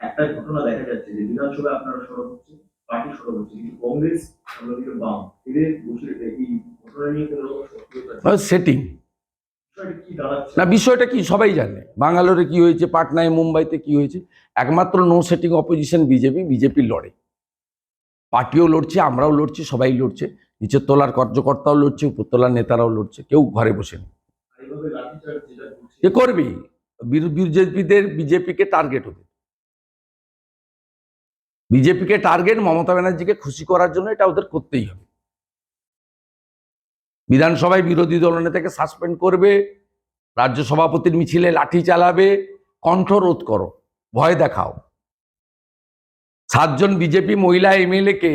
একটা ঘটনা দেখা যাচ্ছে যে বিধানসভায় আপনারা সরব হচ্ছে পার্টি সরব হচ্ছে কিন্তু কংগ্রেস অন্যদিকে বাম। এদের বসে এই ঘটনা নিয়ে কোনো রকম সক্রিয়তা সেটিং না বিষয়টা কি সবাই জানে। বাঙ্গালোরে কি হয়েছে পাটনায় মুম্বাইতে কি হয়েছে? একমাত্র no setting opposition BJP BJP লড়ে। পার্টিও লড়ছে আমরাও লড়ছি সবাই লড়ছে। নিচের তোলার কার্যকর্তাও লড়ছে উপরতলার নেতারাও লড়ছে কেউ ঘরে বসে নেই আর বিজেপিদের বিজেপিকে টার্গেট হবে। বিজেপিকে টার্গেট মমতা ব্যানার্জিকে খুশি করার জন্য এটা ওদের করতেই হবে। বিধানসভায় বিরোধী দলনেতাকে সাসপেন্ড করবে, রাজ্য সভাপতির মিছিলে লাঠি চালাবে, কণ্ঠ রোধ করো, ভয় দেখাও। সাতজন বিজেপি মহিলা এমএলএ কে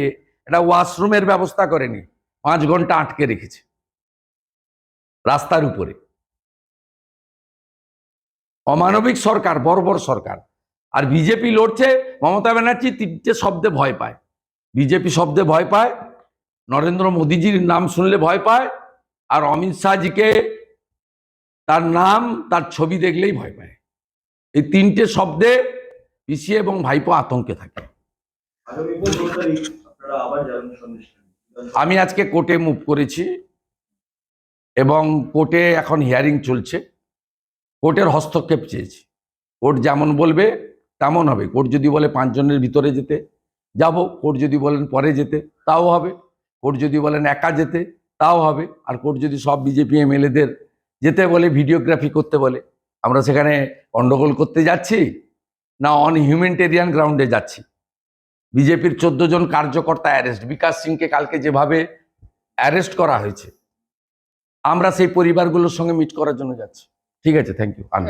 একটা ওয়াশরুমের ব্যবস্থা করেনি, পাঁচ ঘণ্টা আটকে রেখেছে। রাস্তার উপরে। অমানবিক সরকার, বর্বর সরকার। আর বিজেপি লড়ছে, মমতা ব্যানার্জি তিনটে শব্দে ভয় পায়। বিজেপি শব্দে ভয় পায়, নরেন্দ্র মোদীজির নাম শুনলে ভয় পায়, আর অমিত শাহজিকে তার নাম, তার ছবি দেখলেই ভয় পায়। এই তিনটে শব্দে পিসি এবং ভাইপো আতঙ্কে থাকে। আমি আজকে কোর্টে মুভ করেছি এবং কোর্টে এখন হিয়ারিং চলছে। কোর্টের হস্তক্ষেপ চেয়েছি। কোর্ট যেমন বলবে, তেমন হবে। কোর্ট যদি বলে পাঁচজনের ভিতরে যেতে, যাব। কোর্ট যদি বলেন পরে যেতে, তাও হবে। কোর্ট যদি বলেন একা যেতে, তাও হবে। আর কোর্ট যদি সব বিজেপি এমএলএদের যেতে বলে, ভিডিওগ্রাফি করতে বলে, আমরা সেখানে গন্ডগোল করতে যাচ্ছি না অন হিউম্যানিটেরিয়ান গ্রাউন্ডে যাচ্ছি? বিজেপির চোদ্দ জন কার্যকর্তা অ্যারেস্ট। বিকাশ সিংকে কালকে যেভাবে অ্যারেস্ট করা হয়েছে, আমরা সেই পরিবারগুলোর সঙ্গে মিট করার জন্য যাচ্ছি। ঠিক আছে থ্যাংক ইউ আনন্দ।